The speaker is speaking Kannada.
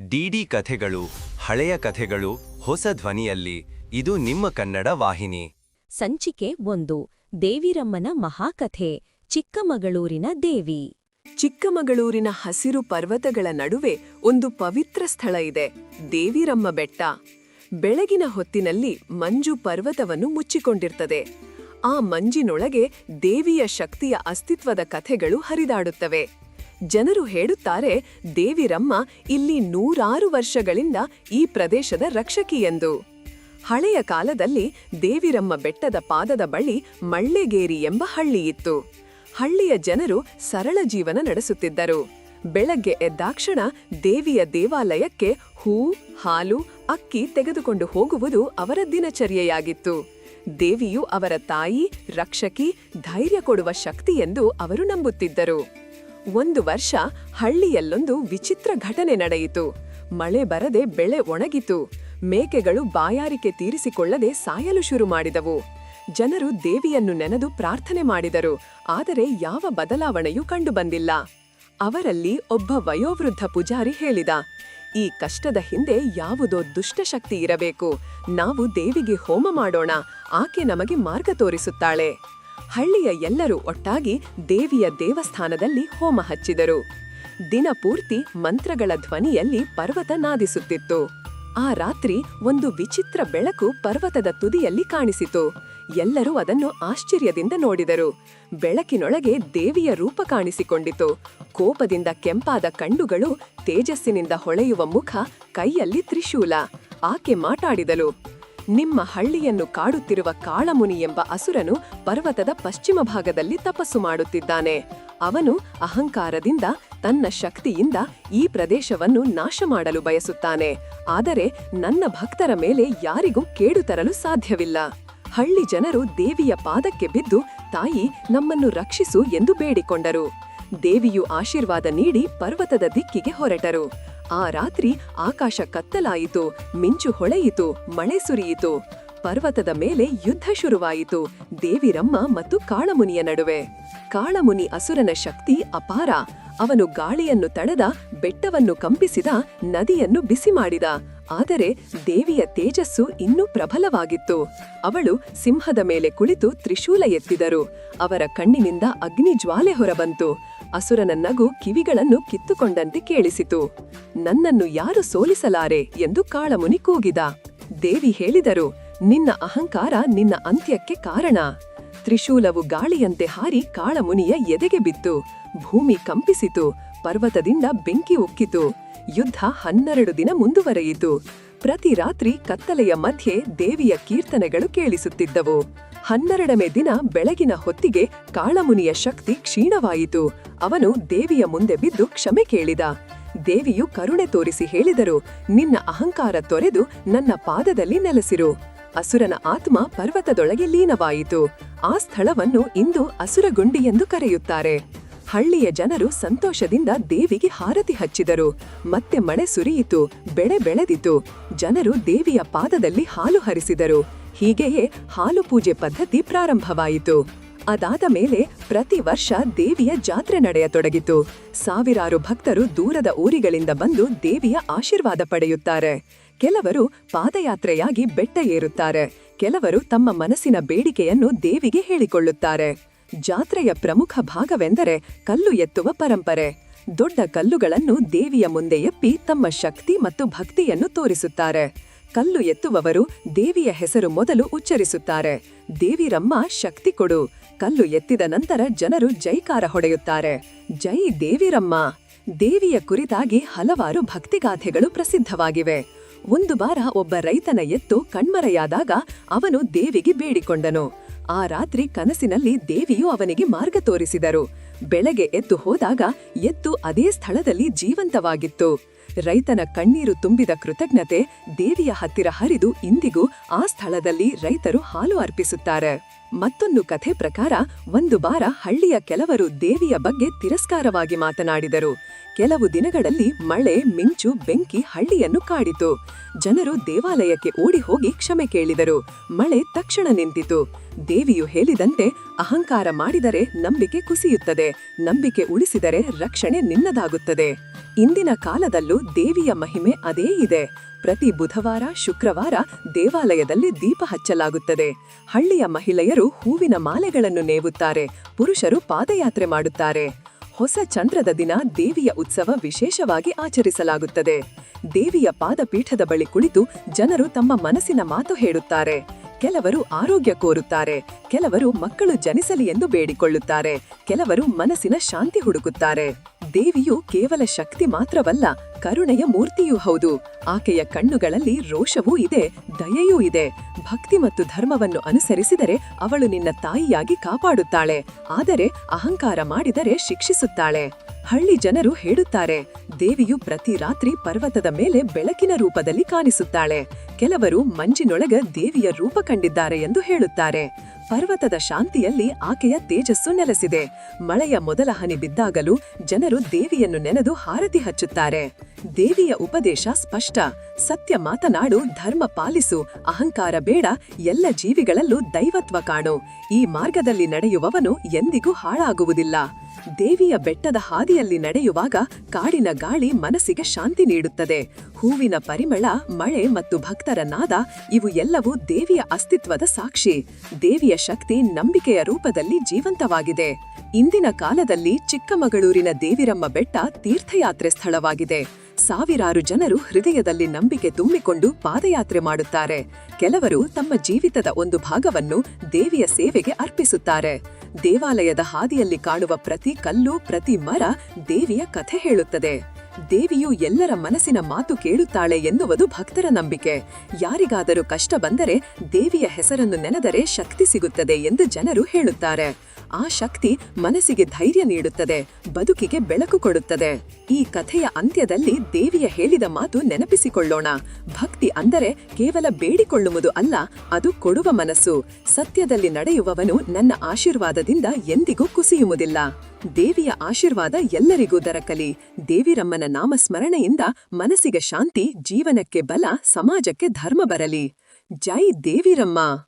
ಡಿಡಿ ಕಥೆಗಳು ಹಳೆಯ ಕಥೆಗಳು ಹೊಸ ಧ್ವನಿಯಲ್ಲಿ ಇದು ನಿಮ್ಮ ಕನ್ನಡ ವಾಹಿನಿ. ಸಂಚಿಕೆ ಒಂದು ದೇವಿರಮ್ಮನ ಮಹಾಕಥೆ ಚಿಕ್ಕಮಗಳೂರಿನ ದೇವಿ. ಚಿಕ್ಕಮಗಳೂರಿನ ಹಸಿರು ಪರ್ವತಗಳ ನಡುವೆ ಒಂದು ಪವಿತ್ರ ಸ್ಥಳ ಇದೆ ದೇವಿರಮ್ಮ ಬೆಟ್ಟ. ಬೆಳಗಿನ ಹೊತ್ತಿನಲ್ಲಿ ಮಂಜು ಪರ್ವತವನ್ನು ಮುಚ್ಚಿಕೊಂಡಿರ್ತದೆ. ಆ ಮಂಜಿನೊಳಗೆ ದೇವಿಯ ಶಕ್ತಿಯ ಅಸ್ತಿತ್ವದ ಕಥೆಗಳು ಹರಿದಾಡುತ್ತವೆ. ಜನರು ಹೇಳುತ್ತಾರೆ ದೇವಿರಮ್ಮ ಇಲ್ಲಿ ನೂರಾರು ವರ್ಷಗಳಿಂದ ಈ ಪ್ರದೇಶದ ರಕ್ಷಕಿಯೆಂದು. ಹಳೆಯ ಕಾಲದಲ್ಲಿ ದೇವಿರಮ್ಮ ಬೆಟ್ಟದ ಪಾದದ ಬಳಿ ಮಳ್ಳೆಗೇರಿ ಎಂಬ ಹಳ್ಳಿಯಿತ್ತು ಹಳ್ಳಿಯ ಜನರು ಸರಳ ಜೀವನ ನಡೆಸುತ್ತಿದ್ದರು. ಬೆಳಗ್ಗೆ ಎದ್ದಾಕ್ಷಣ ದೇವಿಯ ದೇವಾಲಯಕ್ಕೆ ಹೂ, ಹಾಲು, ಅಕ್ಕಿ ತೆಗೆದುಕೊಂಡು ಹೋಗುವುದು ಅವರ ದಿನಚರ್ಯೆಯಾಗಿತ್ತು. ದೇವಿಯು ಅವರ ತಾಯಿ, ರಕ್ಷಕಿ, ಧೈರ್ಯ ಕೊಡುವ ಶಕ್ತಿಯೆಂದು ಎಂದು ಅವರು ನಂಬುತ್ತಿದ್ದರು. ಒಂದು ವರ್ಷ ಹಳ್ಳಿಯಲ್ಲೊಂದು ವಿಚಿತ್ರ ಘಟನೆ ನಡೆಯಿತು. ಮಳೆ ಬರದೆ ಬೆಳೆ ಒಣಗಿತು. ಮೇಕೆಗಳು ಬಾಯಾರಿಕೆ ತೀರಿಸಿಕೊಳ್ಳದೆ ಸಾಯಲು ಶುರು ಮಾಡಿದವು. ಜನರು ದೇವಿಯನ್ನು ನೆನೆದು ಪ್ರಾರ್ಥನೆ ಮಾಡಿದರು, ಆದರೆ ಯಾವ ಬದಲಾವಣೆಯೂ ಕಂಡುಬಂದಿಲ್ಲ. ಅವರಲ್ಲಿ ಒಬ್ಬ ವಯೋವೃದ್ಧ ಪೂಜಾರಿ ಹೇಳಿದ, ಈ ಕಷ್ಟದ ಹಿಂದೆ ಯಾವುದೋ ದುಷ್ಟಶಕ್ತಿ ಇರಬೇಕು. ನಾವು ದೇವಿಗೆ ಹೋಮ ಮಾಡೋಣ. ಆಕೆ ನಮಗೆ ಮಾರ್ಗ ತೋರಿಸುತ್ತಾಳೆ. ಹಳ್ಳಿಯ ಎಲ್ಲರೂ ಒಟ್ಟಾಗಿ ದೇವಿಯ ದೇವಸ್ಥಾನದಲ್ಲಿ ಹೋಮ ಹಚ್ಚಿದರು. ದಿನ ಪೂರ್ತಿ ಮಂತ್ರಗಳ ಧ್ವನಿಯಲ್ಲಿ ಪರ್ವತ ನಾದಿಸುತ್ತಿತ್ತು. ಆ ರಾತ್ರಿ ಒಂದು ವಿಚಿತ್ರ ಬೆಳಕು ಪರ್ವತದ ತುದಿಯಲ್ಲಿ ಕಾಣಿಸಿತು. ಎಲ್ಲರೂ ಅದನ್ನು ಆಶ್ಚರ್ಯದಿಂದ ನೋಡಿದರು. ಬೆಳಕಿನೊಳಗೆ ದೇವಿಯ ರೂಪ ಕಾಣಿಸಿಕೊಂಡಿತು. ಕೋಪದಿಂದ ಕೆಂಪಾದ ಕಣ್ಣುಗಳು ತೇಜಸ್ಸಿನಿಂದ ಹೊಳೆಯುವ ಮುಖ ಕೈಯಲ್ಲಿ ತ್ರಿಶೂಲ. ಆಕೆ ಮಾತಾಡಿದಳು ನಿಮ್ಮ ಹಳ್ಳಿಯನ್ನು ಕಾಡುತ್ತಿರುವ ಕಾಳಮುನಿ ಎಂಬ ಅಸುರನು ಪರ್ವತದ ಪಶ್ಚಿಮ ಭಾಗದಲ್ಲಿ ತಪಸ್ಸು ಮಾಡುತ್ತಿದ್ದಾನೆ. ಅವನು ಅಹಂಕಾರದಿಂದ, ತನ್ನ ಶಕ್ತಿಯಿಂದ ಈ ಪ್ರದೇಶವನ್ನು ನಾಶ ಮಾಡಲು ಬಯಸುತ್ತಾನೆ. ಆದರೆ ನನ್ನ ಭಕ್ತರ ಮೇಲೆ ಯಾರಿಗೂ ಕೇಡು ತರಲು ಸಾಧ್ಯವಿಲ್ಲ. ಹಳ್ಳಿ ಜನರು ದೇವಿಯ ಪಾದಕ್ಕೆ ಬಿದ್ದು, ತಾಯಿ, ನಮ್ಮನ್ನು ರಕ್ಷಿಸು ಎಂದು ಬೇಡಿಕೊಂಡರು. ದೇವಿಯು ಆಶೀರ್ವಾದ ನೀಡಿ ಪರ್ವತದ ದಿಕ್ಕಿಗೆ ಹೊರಟರು. ಆ ರಾತ್ರಿ ಆಕಾಶ ಕತ್ತಲಾಯಿತು, ಮಿಂಚು ಹೊಳೆಯಿತು, ಮಳೆ ಸುರಿಯಿತು. ಪರ್ವತದ ಮೇಲೆ ಯುದ್ಧ ಶುರುವಾಯಿತು. ದೇವಿರಮ್ಮ ಮತ್ತು ಕಾಳಮುನಿಯ ನಡುವೆ. ಕಾಳಮುನಿ ಅಸುರನ ಶಕ್ತಿ ಅಪಾರ. ಅವನು ಗಾಳಿಯನ್ನು ತಡೆದ, ಬೆಟ್ಟವನ್ನು ಕಂಪಿಸಿದ, ನದಿಯನ್ನು ಬಿಸಿ ಮಾಡಿದ. ಆದರೆ ದೇವಿಯ ತೇಜಸ್ಸು ಇನ್ನೂ ಪ್ರಬಲವಾಗಿತ್ತು. ಅವಳು ಸಿಂಹದ ಮೇಲೆ ಕುಳಿತು ತ್ರಿಶೂಲ ಎತ್ತಿದರು. ಅವರ ಕಣ್ಣಿನಿಂದ ಅಗ್ನಿ ಜ್ವಾಲೆ ಹೊರಬಂತು. ಅಸುರನ ನಗು ಕಿವಿಗಳನ್ನು ಕಿತ್ತುಕೊಂಡಂತೆ ಕೇಳಿಸಿತು. ನನ್ನನ್ನು ಯಾರು ಸೋಲಿಸಲಾರೆ ಎಂದು ಕಾಳಮುನಿ ಕೂಗಿದ. ದೇವಿ ಹೇಳಿದರು, ನಿನ್ನ ಅಹಂಕಾರ ನಿನ್ನ ಅಂತ್ಯಕ್ಕೆ ಕಾರಣ. ತ್ರಿಶೂಲವು ಗಾಳಿಯಂತೆ ಹಾರಿ ಕಾಳಮುನಿಯ ಎದೆಗೆ ಬಿತ್ತು. ಭೂಮಿ ಕಂಪಿಸಿತು. ಪರ್ವತದಿಂದ ಬೆಂಕಿ ಉಕ್ಕಿತು. ಯುದ್ಧ ಹನ್ನೆರಡು ದಿನ ಮುಂದುವರೆಯಿತು. ಪ್ರತಿ ರಾತ್ರಿ ಕತ್ತಲೆಯ ಮಧ್ಯೆ ದೇವಿಯ ಕೀರ್ತನೆಗಳು ಕೇಳಿಸುತ್ತಿದ್ದವು. ಹನ್ನೆರಡನೇ ದಿನ ಬೆಳಗಿನ ಹೊತ್ತಿಗೆ ಕಾಳಮುನಿಯ ಶಕ್ತಿ ಕ್ಷೀಣವಾಯಿತು. ಅವನು ದೇವಿಯ ಮುಂದೆ ಬಿದ್ದು ಕ್ಷಮೆ ಕೇಳಿದ. ದೇವಿಯು ಕರುಣೆ ತೋರಿಸಿ ಹೇಳಿದರು, ನಿನ್ನ ಅಹಂಕಾರ ತೊರೆದು ನನ್ನ ಪಾದದಲ್ಲಿ ನೆಲೆಸಿರು. ಅಸುರನ ಆತ್ಮ ಪರ್ವತದೊಳಗೆ ಲೀನವಾಯಿತು. ಆ ಸ್ಥಳವನ್ನು ಇಂದು ಅಸುರಗುಂಡಿ ಎಂದು ಕರೆಯುತ್ತಾರೆ. ಹಳ್ಳಿಯ ಜನರು ಸಂತೋಷದಿಂದ ದೇವಿಗೆ ಹಾರತಿ ಹಚ್ಚಿದರು. ಮತ್ತೆ ಮಳೆ ಸುರಿಯಿತು, ಬೆಳೆ ಬೆಳೆದಿತು. ಜನರು ದೇವಿಯ ಪಾದದಲ್ಲಿ ಹಾಲು ಹರಿಸಿದರು. ಹೀಗೆಯೇ ಹಾಲು ಪೂಜೆ ಪದ್ಧತಿ ಪ್ರಾರಂಭವಾಯಿತು. ಅದಾದ ಮೇಲೆ ಪ್ರತಿ ವರ್ಷ ದೇವಿಯ ಜಾತ್ರೆ ನಡೆಯತೊಡಗಿತು. ಸಾವಿರಾರು ಭಕ್ತರು ದೂರದ ಊರಿಗಳಿಂದ ಬಂದು ದೇವಿಯ ಆಶೀರ್ವಾದ ಪಡೆಯುತ್ತಾರೆ. ಕೆಲವರು ಪಾದಯಾತ್ರೆಯಾಗಿ ಬೆಟ್ಟ ಏರುತ್ತಾರೆ ಕೆಲವರು ತಮ್ಮ ಮನಸ್ಸಿನ ಬೇಡಿಕೆಯನ್ನು ದೇವಿಗೆ ಹೇಳಿಕೊಳ್ಳುತ್ತಾರೆ. ಜಾತ್ರೆಯ ಪ್ರಮುಖ ಭಾಗವೆಂದರೆ ಕಲ್ಲು ಎತ್ತುವ ಪರಂಪರೆ. ದೊಡ್ಡ ಕಲ್ಲುಗಳನ್ನು ದೇವಿಯ ಮುಂದೆ ಎಪ್ಪಿ ತಮ್ಮ ಶಕ್ತಿ ಮತ್ತು ಭಕ್ತಿಯನ್ನು ತೋರಿಸುತ್ತಾರೆ. ಕಲ್ಲು ಎತ್ತುವವರು ದೇವಿಯ ಹೆಸರು ಮೊದಲು ಉಚ್ಚರಿಸುತ್ತಾರೆ. ದೇವಿರಮ್ಮ ಶಕ್ತಿ ಕೊಡು. ಕಲ್ಲು ಎತ್ತಿದ ನಂತರ ಜನರು ಜೈಕಾರ ಹೊಡೆಯುತ್ತಾರೆ. ಜೈ ದೇವಿರಮ್ಮ. ದೇವಿಯ ಕುರಿತಾಗಿ ಹಲವಾರು ಭಕ್ತಿಗಾಥೆಗಳು ಪ್ರಸಿದ್ಧವಾಗಿವೆ. ಒಂದು ಬಾರ ಒಬ್ಬ ರೈತನ ಎತ್ತು ಕಣ್ಮರೆಯಾದಾಗ ಅವನು ದೇವಿಗೆ ಬೇಡಿಕೊಂಡನು. ಆ ರಾತ್ರಿ ಕನಸಿನಲ್ಲಿ ದೇವಿಯು ಅವನಿಗೆ ಮಾರ್ಗ ತೋರಿಸಿದರು. ಬೆಳಗ್ಗೆ ಎದ್ದು ಹೋದಾಗ ಎತ್ತು ಅದೇ ಸ್ಥಳದಲ್ಲಿ ಜೀವಂತವಾಗಿತ್ತು. ರೈತನ ಕಣ್ಣೀರು ತುಂಬಿದ ಕೃತಜ್ಞತೆ ದೇವಿಯ ಹತ್ತಿರ ಹರಿದು ಇಂದಿಗೂ ಆ ಸ್ಥಳದಲ್ಲಿ ರೈತರು ಹಾಲು ಅರ್ಪಿಸುತ್ತಾರೆ. ಮತ್ತೊಂದು ಕಥೆ ಪ್ರಕಾರ ಒಂದು ಬಾರ ಹಳ್ಳಿಯ ಕೆಲವರು ದೇವಿಯ ಬಗ್ಗೆ ತಿರಸ್ಕಾರವಾಗಿ ಮಾತನಾಡಿದರು. ಕೆಲವು ದಿನಗಳಲ್ಲಿ ಮಳೆ, ಮಿಂಚು, ಬೆಂಕಿ ಹಳ್ಳಿಯನ್ನು ಕಾಡಿತು. ಜನರು ದೇವಾಲಯಕ್ಕೆ ಓಡಿ ಹೋಗಿ ಕ್ಷಮೆ ಕೇಳಿದರು. ಮಳೆ ತಕ್ಷಣ ನಿಂತಿತು. ದೇವಿಯು ಹೇಳಿದಂತೆ ಅಹಂಕಾರ ಮಾಡಿದರೆ ನಂಬಿಕೆ ಕುಸಿಯುತ್ತದೆ. ನಂಬಿಕೆ ಉಳಿಸಿದರೆ ರಕ್ಷಣೆ ನಿನ್ನದಾಗುತ್ತದೆ. ಇಂದಿನ ಕಾಲದಲ್ಲೂ ದೇವಿಯ ಮಹಿಮೆ ಅದೇ ಇದೆ. ಪ್ರತಿ ಬುಧವಾರ, ಶುಕ್ರವಾರ ದೇವಾಲಯದಲ್ಲಿ ದೀಪ ಹಚ್ಚಲಾಗುತ್ತದೆ. ಹಳ್ಳಿಯ ಮಹಿಳೆಯರು ಹೂವಿನ ಮಾಲೆಗಳನ್ನು ನೇವುತ್ತಾರೆ ಪುರುಷರು ಪಾದಯಾತ್ರೆ ಮಾಡುತ್ತಾರೆ. ಹೊಸ ಚಂದ್ರದ ದಿನ ದೇವಿಯ ಉತ್ಸವ ವಿಶೇಷವಾಗಿ ಆಚರಿಸಲಾಗುತ್ತದೆ. ದೇವಿಯ ಪಾದಪೀಠದ ಬಳಿ ಕುಳಿತು ಜನರು ತಮ್ಮ ಮನಸ್ಸಿನ ಮಾತು ಹೇಳುತ್ತಾರೆ. ಕೆಲವರು ಆರೋಗ್ಯ ಕೋರುತ್ತಾರೆ, ಕೆಲವರು ಮಕ್ಕಳು ಜನಿಸಲಿ ಎಂದು ಬೇಡಿಕೊಳ್ಳುತ್ತಾರೆ, ಕೆಲವರು ಮನಸ್ಸಿನ ಶಾಂತಿ ಹುಡುಕುತ್ತಾರೆ. ದೇವಿಯು ಕೇವಲ ಶಕ್ತಿ ಮಾತ್ರವಲ್ಲ, ಕರುಣೆಯ ಮೂರ್ತಿಯೂ ಹೌದು. ಆಕೆಯ ಕಣ್ಣುಗಳಲ್ಲಿ ರೋಷವೂ ಇದೆ, ದಯೆಯೂ ಇದೆ. ಭಕ್ತಿ ಮತ್ತು ಧರ್ಮವನ್ನು ಅನುಸರಿಸಿದರೆ ಅವಳು ನಿನ್ನ ತಾಯಿಯಾಗಿ ಕಾಪಾಡುತ್ತಾಳೆ. ಆದರೆ ಅಹಂಕಾರ ಮಾಡಿದರೆ ಶಿಕ್ಷಿಸುತ್ತಾಳೆ. ಹಳ್ಳಿ ಜನರು ಹೇಳುತ್ತಾರೆ, ದೇವಿಯು ಪ್ರತಿ ರಾತ್ರಿ ಪರ್ವತದ ಮೇಲೆ ಬೆಳಕಿನ ರೂಪದಲ್ಲಿ ಕಾಣಿಸುತ್ತಾಳೆ. ಕೆಲವರು ಮಂಜಿನೊಳಗ ದೇವಿಯ ರೂಪ ಕಂಡಿದ್ದಾರೆ ಎಂದು ಹೇಳುತ್ತಾರೆ. ಪರ್ವತದ ಶಾಂತಿಯಲ್ಲಿ ಆಕೆಯ ತೇಜಸ್ಸು ನೆಲೆಸಿದೆ. ಮಳೆಯ ಮೊದಲ ಹನಿ ಬಿದ್ದಾಗಲೂ ಜನರು ದೇವಿಯನ್ನು ನೆನೆದು ಹಾರತಿ ಹಚ್ಚುತ್ತಾರೆ. ದೇವಿಯ ಉಪದೇಶ ಸ್ಪಷ್ಟ. ಸತ್ಯ ಮಾತನಾಡು, ಧರ್ಮ ಪಾಲಿಸು, ಅಹಂಕಾರ ಬೇಡ, ಎಲ್ಲ ಜೀವಿಗಳಲ್ಲೂ ದೈವತ್ವ ಕಾಣು. ಈ ಮಾರ್ಗದಲ್ಲಿ ನಡೆಯುವವನು ಎಂದಿಗೂ ಹಾಳಾಗುವುದಿಲ್ಲ. ದೇವಿಯ ಬೆಟ್ಟದ ಹಾದಿಯಲ್ಲಿ ನಡೆಯುವಾಗ ಕಾಡಿನ ಗಾಳಿ ಮನಸ್ಸಿಗೆ ಶಾಂತಿ ನೀಡುತ್ತದೆ. ಹೂವಿನ ಪರಿಮಳ, ಮಳೆ ಮತ್ತು ಭಕ್ತರ ನಾದ, ಇವು ಎಲ್ಲವೂ ದೇವಿಯ ಅಸ್ತಿತ್ವದ ಸಾಕ್ಷಿ. ದೇವಿಯ ಶಕ್ತಿ ನಂಬಿಕೆಯ ರೂಪದಲ್ಲಿ ಜೀವಂತವಾಗಿದೆ. ಇಂದಿನ ಕಾಲದಲ್ಲಿ ಚಿಕ್ಕಮಗಳೂರಿನ ದೇವಿರಮ್ಮ ಬೆಟ್ಟ ತೀರ್ಥಯಾತ್ರೆ ಸ್ಥಳವಾಗಿದೆ. ಸಾವಿರಾರು ಜನರು ಹೃದಯದಲ್ಲಿ ನಂಬಿಕೆ ತುಂಬಿಕೊಂಡು ಪಾದಯಾತ್ರೆ ಮಾಡುತ್ತಾರೆ. ಕೆಲವರು ತಮ್ಮ ಜೀವಿತದ ಒಂದು ಭಾಗವನ್ನು ದೇವಿಯ ಸೇವೆಗೆ ಅರ್ಪಿಸುತ್ತಾರೆ. ದೇವಾಲಯದ ಹಾದಿಯಲ್ಲಿ ಕಾಣುವ ಪ್ರತಿ ಕಲ್ಲು, ಪ್ರತಿ ಮರ ದೇವಿಯ ಕಥೆ ಹೇಳುತ್ತದೆ. ದೇವಿಯು ಎಲ್ಲರ ಮನಸ್ಸಿನ ಮಾತು ಕೇಳುತ್ತಾಳೆ ಎನ್ನುವುದು ಭಕ್ತರ ನಂಬಿಕೆ. ಯಾರಿಗಾದರೂ ಕಷ್ಟ ಬಂದರೆ ದೇವಿಯ ಹೆಸರನ್ನು ನೆನೆದರೆ ಶಕ್ತಿ ಸಿಗುತ್ತದೆ ಎಂದು ಜನರು ಹೇಳುತ್ತಾರೆ. ಆ ಶಕ್ತಿ ಮನಸ್ಸಿಗೆ ಧೈರ್ಯ ನೀಡುತ್ತದೆ, ಬದುಕಿಗೆ ಬೆಳಕು ಕೊಡುತ್ತದೆ. ಈ ಕಥೆಯ ಅಂತ್ಯದಲ್ಲಿ ದೇವಿಯ ಹೇಳಿದ ಮಾತು ನೆನಪಿಸಿಕೊಳ್ಳೋಣ. ಭಕ್ತಿ ಅಂದರೆ ಕೇವಲ ಬೇಡಿಕೊಳ್ಳುವುದು ಅಲ್ಲ, ಅದು ಕೊಡುವ ಮನಸ್ಸು. ಸತ್ಯದಲ್ಲಿ ನಡೆಯುವವನು ನನ್ನ ಆಶೀರ್ವಾದದಿಂದ ಎಂದಿಗೂ ಕುಸಿಯುವುದಿಲ್ಲ. ದೇವಿಯ ಆಶೀರ್ವಾದ ಎಲ್ಲರಿಗೂ ದೊರಕಲಿ. ದೇವಿರಮ್ಮನ ನಾಮಸ್ಮರಣೆಯಿಂದ ಮನಸ್ಸಿಗೆ ಶಾಂತಿ, ಜೀವನಕ್ಕೆ ಬಲ, ಸಮಾಜಕ್ಕೆ ಧರ್ಮ ಬರಲಿ. ಜೈ ದೇವಿರಮ್ಮ!